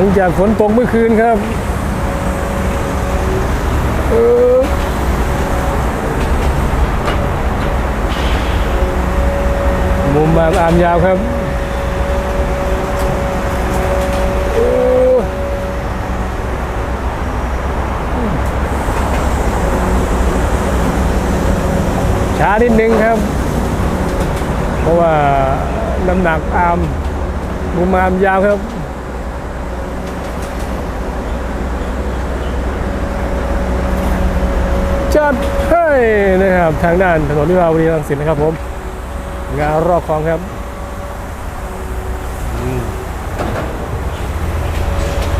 ลังจากฝนตกเมื่อคืนครับเออมุมบางอามยาวครับช้านิดนึงครับ เพราะว่าน้ำหนักอามมุมอามยาวครับ จัดให้นะครับทางด้านถนนวิภาวดีรังสิตนะครับผม งานรอบคลองครับ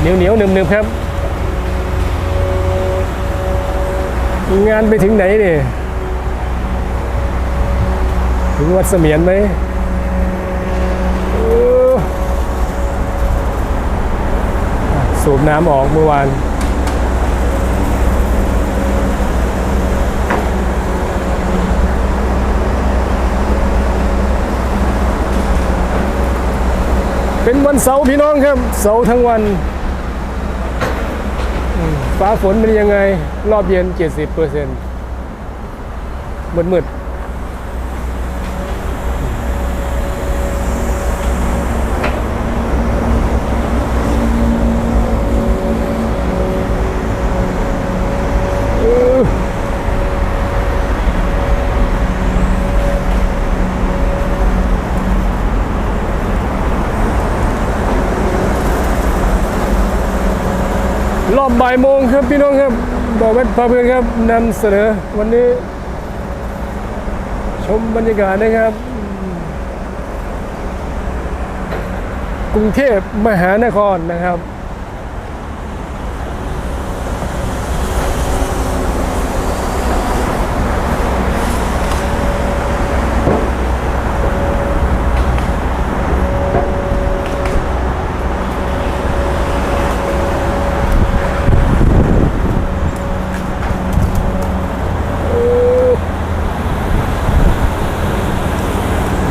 เหนียวเหนียวหนึบหนึบครับ งานไปถึงไหนเนี่ยถึงวัดเสมียนไหมสูบน้ำออกเมื่อวาน เป็นวันเสาร์พี่น้องครับ เสาร์ทั้งวันฟ้าฝนเป็นยังไง รอบเย็น 70เปอร์เซ็นต์มืดมืดๆ อบบ่ายโมงครับพี่น้องครับบอกว่าพาเพื่อนครับนำเสนอวันนี้ ชมบรรยากาศนะครับ กรุงเทพมหานครนะครับ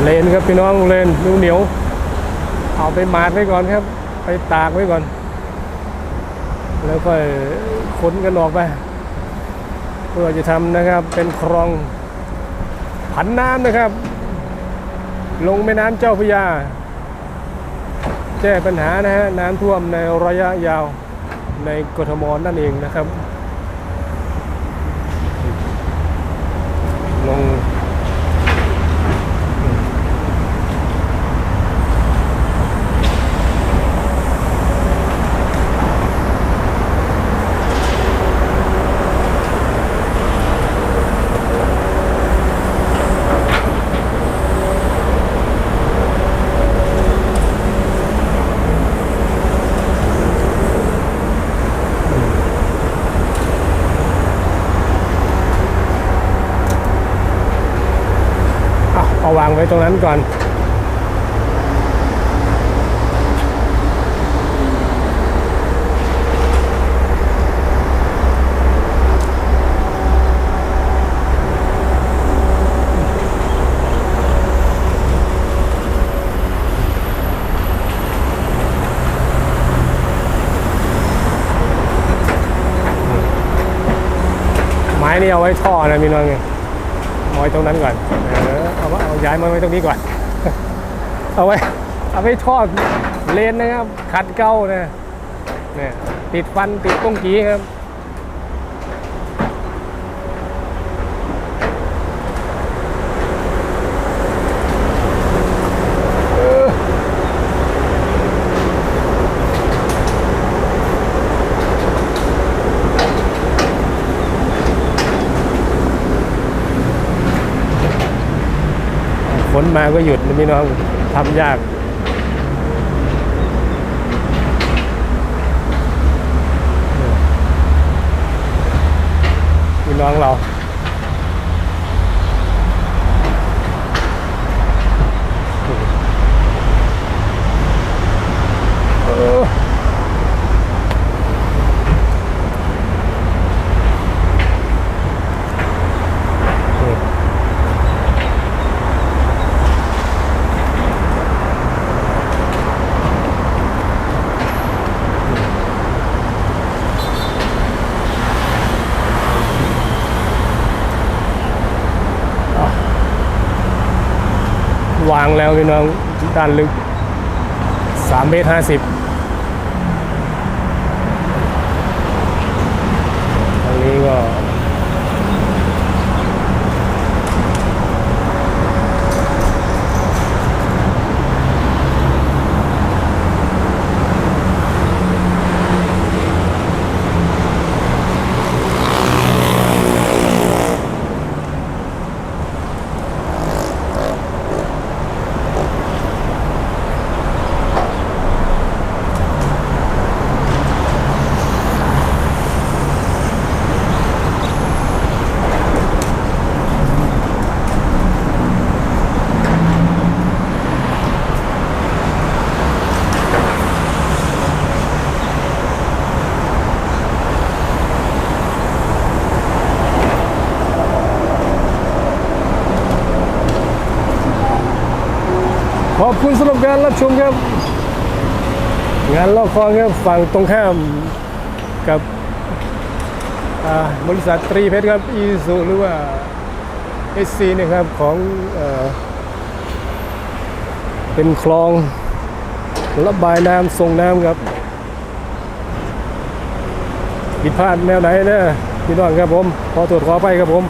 เลนครับพี่น้องเลนเหนียวเหนียวเอาไปมาดไว้ก่อนครับ ไปตากไว้ก่อน แล้วก็ขนกันออกไปเพื่อจะทำนะครับเป็นคลองผันน้ำนะครับ ลงแม่น้ำเจ้าพระยา แก้ปัญหานะฮะน้ำท่วมในระยะยาวในกทมนั่นเองนะครับ ลง เอาวางไว้ตรงนั้นก่อนไม้นี่เอาไว้ท่อนะมีน้องไงเอาไว้ตรงนั้นก่อน เออเอาว่าเอาย้ายมาไว้ตรงนี้ก่อน เอาไว้เอาไว้ทอดเลนนะครับ ขัดเก้านะเนี่ยติดฟันติดก้งกี้ครับ นมาก็หยุดนะพี่น้องทำยาก พี่น้องเราเออ แล้วพี่น้องด้านลึก3เมตร50ทางนี้ก็ ขอบคุณสำหรับการรับชมครับ งานลอกคลองครับฝั่งตรงข้ามกับบริษัทตรีเพชรครับอีซูหรือว่าเอสซีนะครับของเอเป็นคลองระบายน้ำส่งน้ำครับผิดพลาดแนวไหนนะพี่น้องครับผม ขอตรวจขอไปครับผม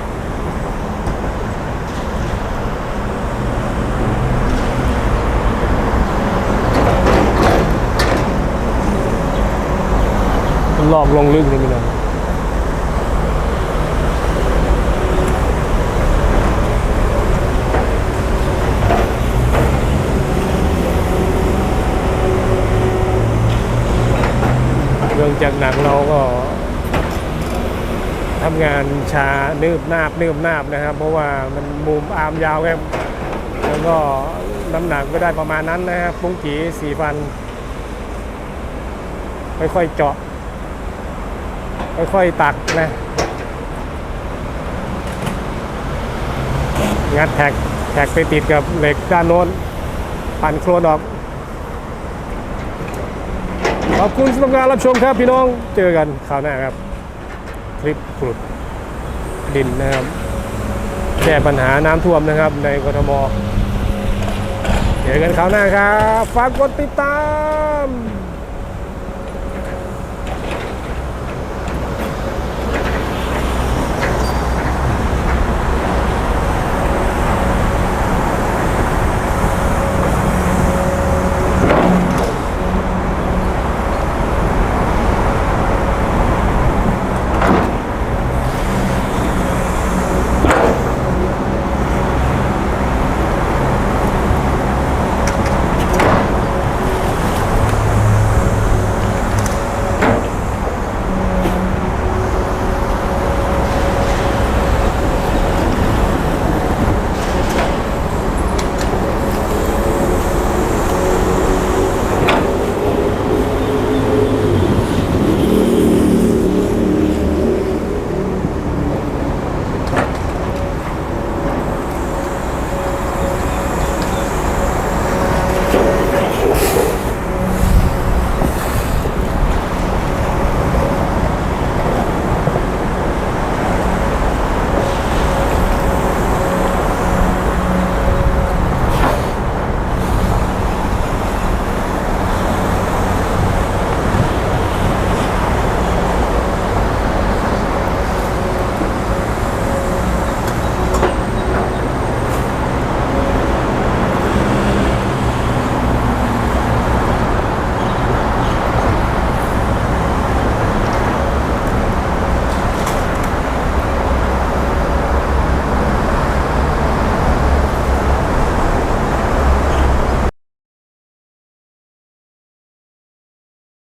รอบลงลึกนี่พี่น้องเรื่องจากหนักเราก็ทำงานช้านืบนาบเนืบนาบนะครับ เพราะว่ามันมุมอาร์มยาวครับแล้วก็น้ำหนักก็ได้ประมาณนั้นนะครับปุ้งกีสี่พันค่อยๆเจาะ ค่อยๆตักนะงัดแท็กแท็กไปติดกับเหล็กด้านโน้นปั่นโครนออก ขอบคุณสำหรับการรับชมครับพี่น้องเจอกันคราวหน้าครับ คลิปขุดดินนะครับแก้ปัญหาน้ำท่วมนะครับในกทมเจอกันคราวหน้าครับ ฝากกดติดตาม